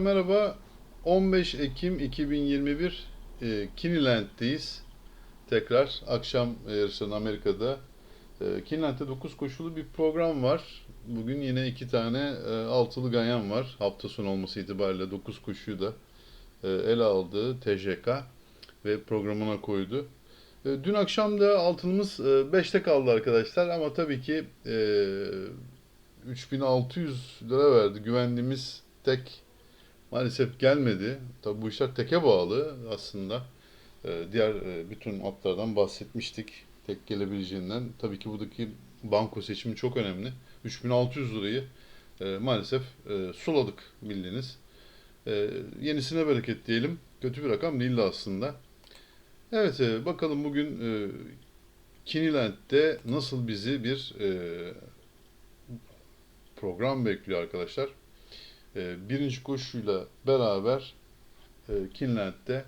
Merhaba, 15 Ekim 2021 e, Kiniland'deyiz. Tekrar akşam yarışlarının Amerika'da. E, Kiniland'de 9 koşulu bir program var. Bugün yine iki tane e, altılı ganyan var. Hafta sonu olması itibariyle 9 koşuyu da e, ele aldı TJK ve programına koydu. E, dün akşam da altınımız 5'te kaldı arkadaşlar ama tabii ki e, 3600 lira verdi. Güvendiğimiz tek maalesef gelmedi. Tabii bu işler teke bağlı aslında. Ee, diğer e, bütün atlardan bahsetmiştik. Tek gelebileceğinden. Tabii ki buradaki banko seçimi çok önemli. 3600 lirayı e, maalesef e, suladık bildiğiniz. Yenisine bereket diyelim. Kötü bir rakam değildi aslında. Evet bakalım bugün e, nasıl bizi bir program bekliyor arkadaşlar. E, birinci koşuyla beraber e, Kinland'de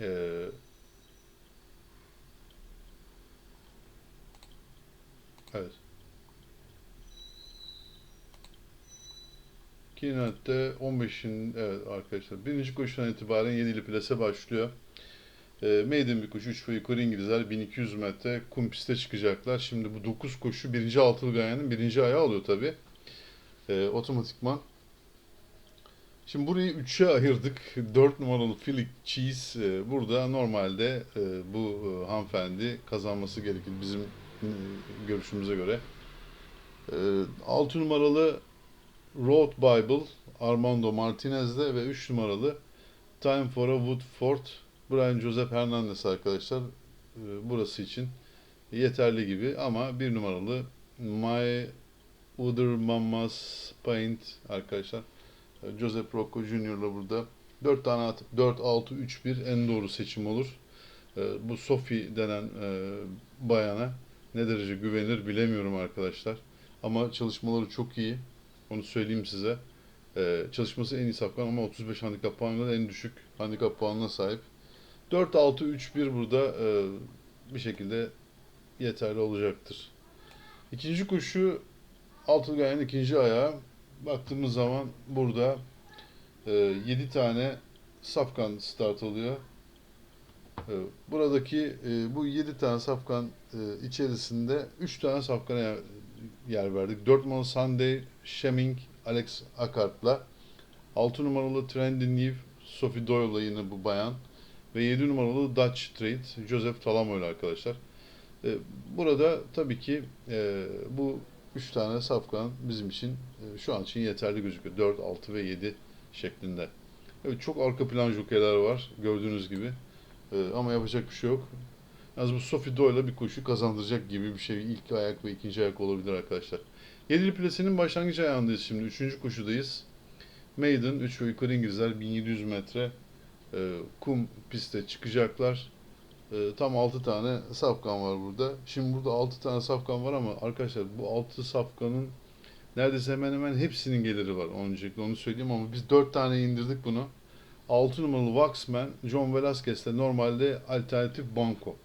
e, evet Kinland'de 15'in evet arkadaşlar birinci koşudan itibaren 7'li plase başlıyor. E, maiden bir koşu 3 ve yukarı İngilizler 1200 metre kum piste çıkacaklar. Şimdi bu 9 koşu birinci altılı gayanın birinci ayağı oluyor tabi. E, otomatikman Şimdi burayı üçe ayırdık. 4 numaralı Philly Cheese e, burada normalde e, bu e, hanımefendi kazanması gerekir bizim e, görüşümüze göre. E, 6 numaralı Road Bible Armando Martinez'de ve 3 numaralı Time for a Woodford Brian Joseph Hernandez arkadaşlar burası için yeterli gibi ama 1 numaralı My Other Mama's Paint arkadaşlar Joseph Rocco Junior'la burada 4 tane atıp 4-6-3-1 en doğru seçim olur. Ee, bu Sophie denen e, bayana ne derece güvenilir bilemiyorum arkadaşlar. Ama çalışmaları çok iyi. Onu söyleyeyim size. Ee, çalışması en iyi safkan ama 35 handikap puanıyla en düşük handikap puanına sahip. 4-6-3-1 burada e, bir şekilde yeterli olacaktır. İkinci koşu Altılgay'ın ikinci ayağı baktığımız zaman burada e, 7 tane safkan start oluyor. E, buradaki e, bu 7 tane safkan e, içerisinde 3 tane safkana yer, yer verdik. 4 numaralı Sunday Sheming Alex Akart'la 6 numaralı Trendy New Sophie Doyle'la yine bu bayan ve 7 numaralı Dutch Trade Joseph Talamo'yla arkadaşlar. E, burada tabii ki e, bu 3 tane safkan bizim için e, şu an için yeterli gözüküyor. 4, 6 ve 7 şeklinde. Evet çok arka plan jokerler var gördüğünüz gibi. E, ama yapacak bir şey yok. Yalnız bu Sophie Doyle'a bir koşu kazandıracak gibi bir şey. İlk ayak ve ikinci ayak olabilir arkadaşlar. Yedili plesinin başlangıç ayağındayız şimdi. Üçüncü koşudayız. Maiden 3 ve yukarı İngilizler 1700 metre e, kum piste çıkacaklar. E, tam 6 tane safkan var burada. Şimdi burada 6 tane safkan var ama arkadaşlar bu 6 safkanın neredeyse hemen hemen hepsinin geliri var. Öncelikle onu söyleyeyim ama biz 4 tane indirdik bunu. 6 numaralı Waxman, John Velasquez'le normalde alternatif banko.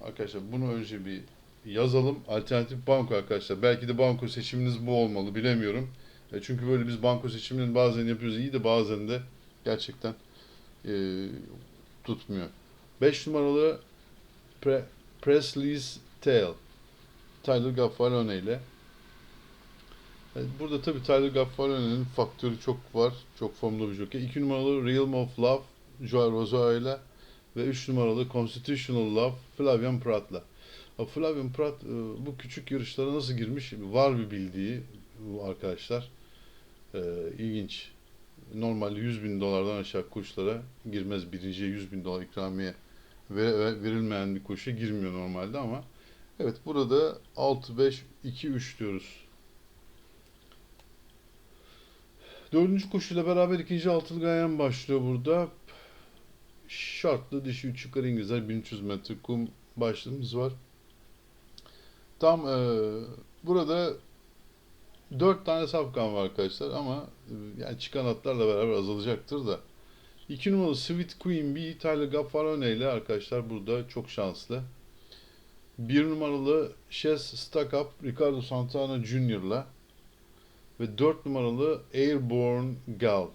Arkadaşlar bunu önce bir yazalım. Alternatif banko arkadaşlar. Belki de banko seçiminiz bu olmalı bilemiyorum. E, çünkü böyle biz banko seçimlerini bazen yapıyoruz iyi de bazen de gerçekten e, tutmuyor. 5 numaralı Pre Presley's Tale. Tyler Gaffalone ile. Evet, Burada tabii Tyler Gaffalone'nin faktörü çok var. Çok formda bir jockey. 2 numaralı Realm of Love Joel Rosario ile ve 3 numaralı Constitutional Love Flavian Prat'la. Flavian Prat e, bu küçük yarışlara nasıl girmiş? Var bir bildiği arkadaşlar. Ee, ilginç. Normalde 100 bin dolardan aşağı koşulara girmez. Birinciye 100 bin dolar ikramiye verilmeyen bir koşu girmiyor normalde ama evet burada 6-5-2-3 diyoruz. Dördüncü koşuyla beraber ikinci altılı gayen başlıyor burada. Şartlı dişi 3 yukarı İngilizler 1300 metre kum başlığımız var. Tam e, burada 4 tane safkan var arkadaşlar ama e, yani çıkan atlarla beraber azalacaktır da. 2 numaralı Sweet Queen Bee Tyler Gaffalone ile arkadaşlar burada çok şanslı. 1 numaralı Chess Stack Up Ricardo Santana ile ve 4 numaralı Airborne Gal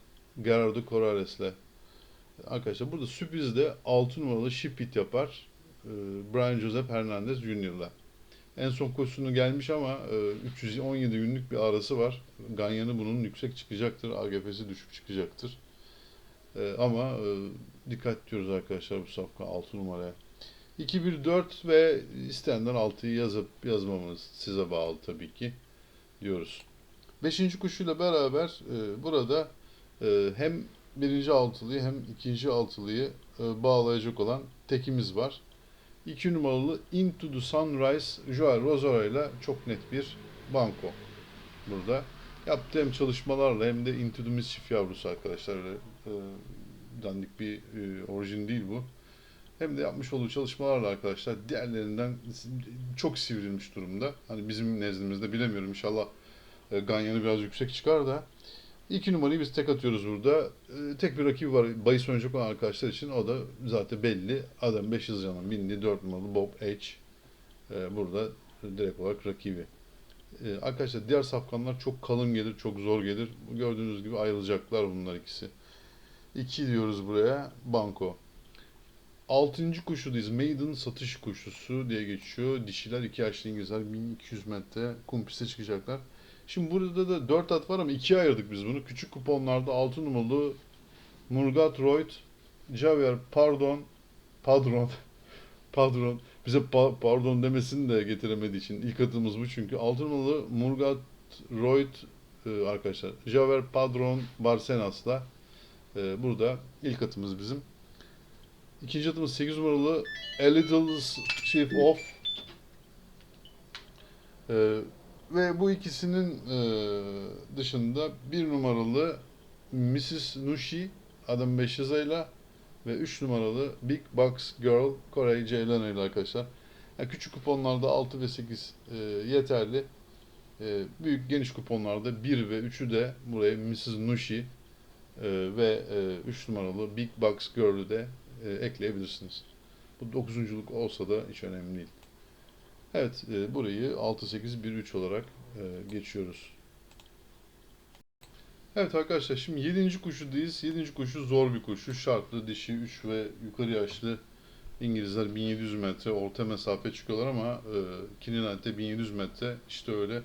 Gerardo Corrales'le. Arkadaşlar burada sürprizde 6 numaralı Shipit yapar. e, Brian Joseph Hernandez Jr.'la. En son koşusunu gelmiş ama e, 317 günlük bir arası var. Ganyanı bunun yüksek çıkacaktır. AGF'si düşük çıkacaktır. E, ama e, dikkat diyoruz arkadaşlar bu safka 6 numaraya. 2-1-4 ve istenden 6'yı yazıp yazmamız size bağlı tabii ki diyoruz. Beşinci kuşuyla beraber e, burada e, hem birinci altılıyı hem ikinci altılıyı e, bağlayacak olan tekimiz var. 2 numaralı Into the Sunrise Joel Rosario ile çok net bir banko burada. Yaptığım çalışmalarla hem de the Mischief yavrusu arkadaşlar öyle e, dandik bir e, orijin değil bu. Hem de yapmış olduğu çalışmalarla arkadaşlar diğerlerinden çok sivrilmiş durumda. Hani bizim nezdimizde bilemiyorum inşallah e, Ganyan'ı biraz yüksek çıkar da. İki numarayı biz tek atıyoruz burada. E, tek bir rakibi var. Bayis oynayacak olan arkadaşlar için o da zaten belli. Adam 5 hızlıcanın bindiği 4 numaralı Bob H. E, burada direkt olarak rakibi. E, arkadaşlar diğer safkanlar çok kalın gelir, çok zor gelir. Gördüğünüz gibi ayrılacaklar bunlar ikisi. 2 diyoruz buraya. Banko. Altıncı kuşudayız. Maiden satış kuşusu diye geçiyor. Dişiler 2 yaşlı İngilizler 1200 metre kum piste çıkacaklar. Şimdi burada da 4 at var ama 2'ye ayırdık biz bunu. Küçük kuponlarda 6 numaralı Murgat Royd, Javier Pardon, Padron, Padron. Bize pa- pardon demesini de getiremediği için ilk atımız bu çünkü. 6 numaralı Murgat Royd e, arkadaşlar. Javier Padron Barcenas'la e, burada ilk atımız bizim. İkinci atımız 8 numaralı A Little Chief Off. Ee, ve bu ikisinin e, dışında bir numaralı Mrs. Nushi Adam 5 yazıyla ve 3 numaralı Big Box Girl Kore Ceylan ile arkadaşlar. Yani küçük kuponlarda 6 ve 8 e, yeterli. E, büyük geniş kuponlarda 1 ve 3'ü de buraya Mrs. Nushi e, ve 3 numaralı Big Box Girl'ü de e, ekleyebilirsiniz. Bu dokuzunculuk olsa da hiç önemli değil. Evet, e, burayı 6-8-1-3 olarak e, geçiyoruz. Evet arkadaşlar, şimdi 7. kuşudayız. 7. kuşu zor bir koşu. Şartlı, dişi, 3 ve yukarı yaşlı İngilizler 1700 metre orta mesafe çıkıyorlar ama e, Kininant'te 1700 metre işte öyle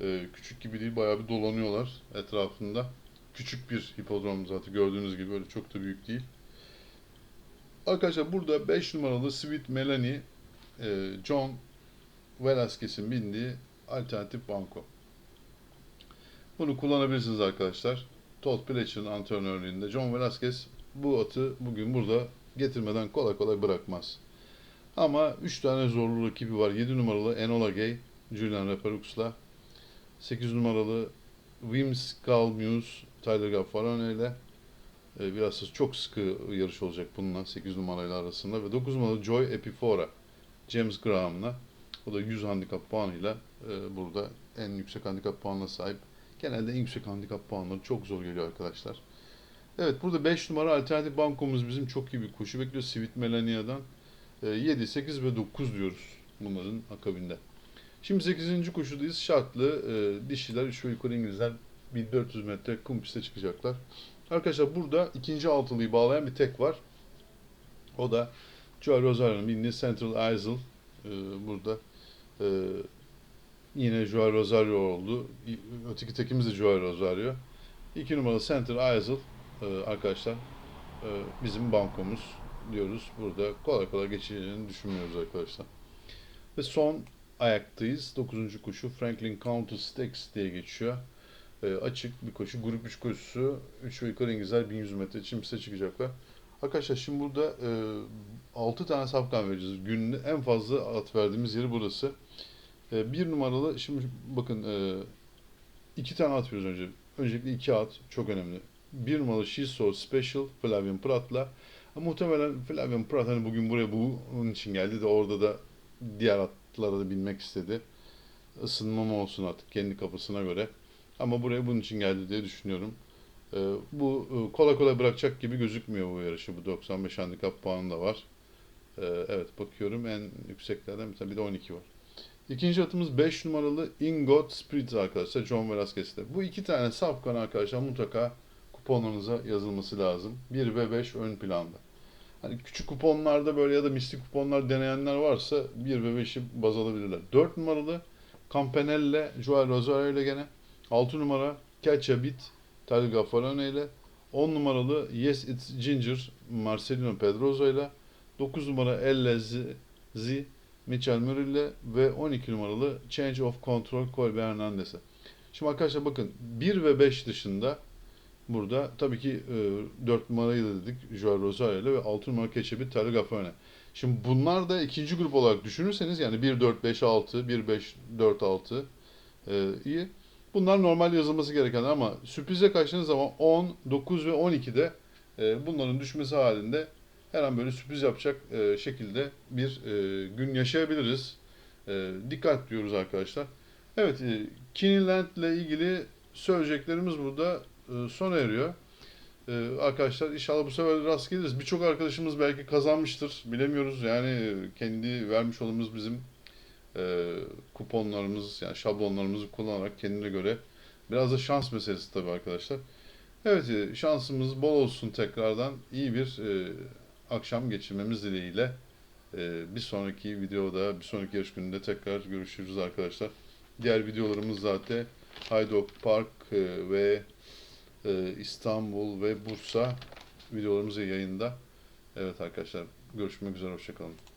e, küçük gibi değil bayağı bir dolanıyorlar etrafında. Küçük bir hipodrom zaten gördüğünüz gibi öyle çok da büyük değil. Arkadaşlar burada 5 numaralı Sweet Melanie e, John Velasquez'in bindiği alternatif banko. Bunu kullanabilirsiniz arkadaşlar. Todd Pletcher'ın antrenörlüğünde John Velasquez bu atı bugün burada getirmeden kolay kolay bırakmaz. Ama 3 tane zorlu rakibi var. 7 numaralı Enola Gay, Julian Reparux'la. 8 numaralı Wim Skalmuse, Tyler Gaffarone ile e, biraz çok sıkı yarış olacak bununla 8 numarayla arasında ve 9 numaralı Joy Epifora James Graham'la o da 100 handikap puanıyla e, burada en yüksek handikap puanına sahip. Genelde en yüksek handikap puanları çok zor geliyor arkadaşlar. Evet burada 5 numara alternatif bankomuz bizim çok iyi bir koşu bekliyor. Sweet Melania'dan e, 7, 8 ve 9 diyoruz bunların akabinde. Şimdi 8. koşudayız. Şartlı e, dişiler 3 ve yukarı İngilizler 1400 metre kum piste çıkacaklar. Arkadaşlar burada ikinci altılıyı bağlayan bir tek var. O da Joel Rosario'nun bindiği Central Isle. Ee, burada e, yine Joel Rosario oldu. Öteki tekimiz de Joel Rosario. İki numaralı Central Isle e, arkadaşlar e, bizim bankomuz diyoruz. Burada kolay kolay geçeceğini düşünmüyoruz arkadaşlar. Ve son ayaktayız. Dokuzuncu koşu Franklin County Stakes diye geçiyor e, açık bir koşu. Grup 3 koşusu. 3 ve yukarı İngilizler 1100 metre için piste çıkacaklar. Arkadaşlar şimdi burada e, 6 tane safkan vereceğiz. Günde en fazla at verdiğimiz yeri burası. E, bir numaralı şimdi bakın e, iki tane at veriyoruz önce. Öncelikle iki at çok önemli. Bir numaralı She's So Special Flavian Pratt'la muhtemelen Flavian Pratt hani bugün buraya bunun için geldi de orada da diğer atlara da binmek istedi. Isınma olsun artık kendi kafasına göre. Ama buraya bunun için geldi diye düşünüyorum. Ee, bu e, kolay kolay bırakacak gibi gözükmüyor bu yarışı. Bu 95 handikap puanı da var. Ee, evet bakıyorum en yükseklerden bir bir de 12 var. İkinci atımız 5 numaralı Ingot Spirit arkadaşlar John Velasquez'te. Bu iki tane safkan arkadaşlar mutlaka kuponlarınıza yazılması lazım. 1 ve 5 ön planda. Hani küçük kuponlarda böyle ya da mistik kuponlar deneyenler varsa 1 ve 5'i baz alabilirler. 4 numaralı Campanelle Joel Rosario ile gene. 6 numara Catch a Bit Talga Farone ile. 10 numaralı Yes It's Ginger Marcelino Pedrosa ile. 9 numara Elle Murillo ile ve 12 numaralı Change of Control Colby Hernandez'e. Şimdi arkadaşlar bakın 1 ve 5 dışında burada tabii ki e, 4 numarayı da dedik Joel Rosario ile ve 6 numara Keçebi Terry Gaffone. Şimdi bunlar da ikinci grup olarak düşünürseniz yani 1 4 5 6 1 5 4 6 e, iyi. Bunlar normal yazılması gerekenler ama sürprize kaçtığınız zaman 10, 9 ve 12'de e, bunların düşmesi halinde her an böyle sürpriz yapacak e, şekilde bir e, gün yaşayabiliriz. E, dikkat diyoruz arkadaşlar. Evet, e, Kiniland ile ilgili söyleyeceklerimiz burada e, sona eriyor. E, arkadaşlar inşallah bu sefer rast geliriz. Birçok arkadaşımız belki kazanmıştır. Bilemiyoruz. Yani kendi vermiş olduğumuz bizim e, kuponlarımız yani şablonlarımızı kullanarak kendine göre biraz da şans meselesi tabii arkadaşlar. Evet e, şansımız bol olsun tekrardan. iyi bir e, akşam geçirmemiz dileğiyle. E, bir sonraki videoda, bir sonraki yarış gününde tekrar görüşürüz arkadaşlar. Diğer videolarımız zaten Haydok Park e, ve e, İstanbul ve Bursa videolarımız yayında. Evet arkadaşlar görüşmek üzere hoşçakalın.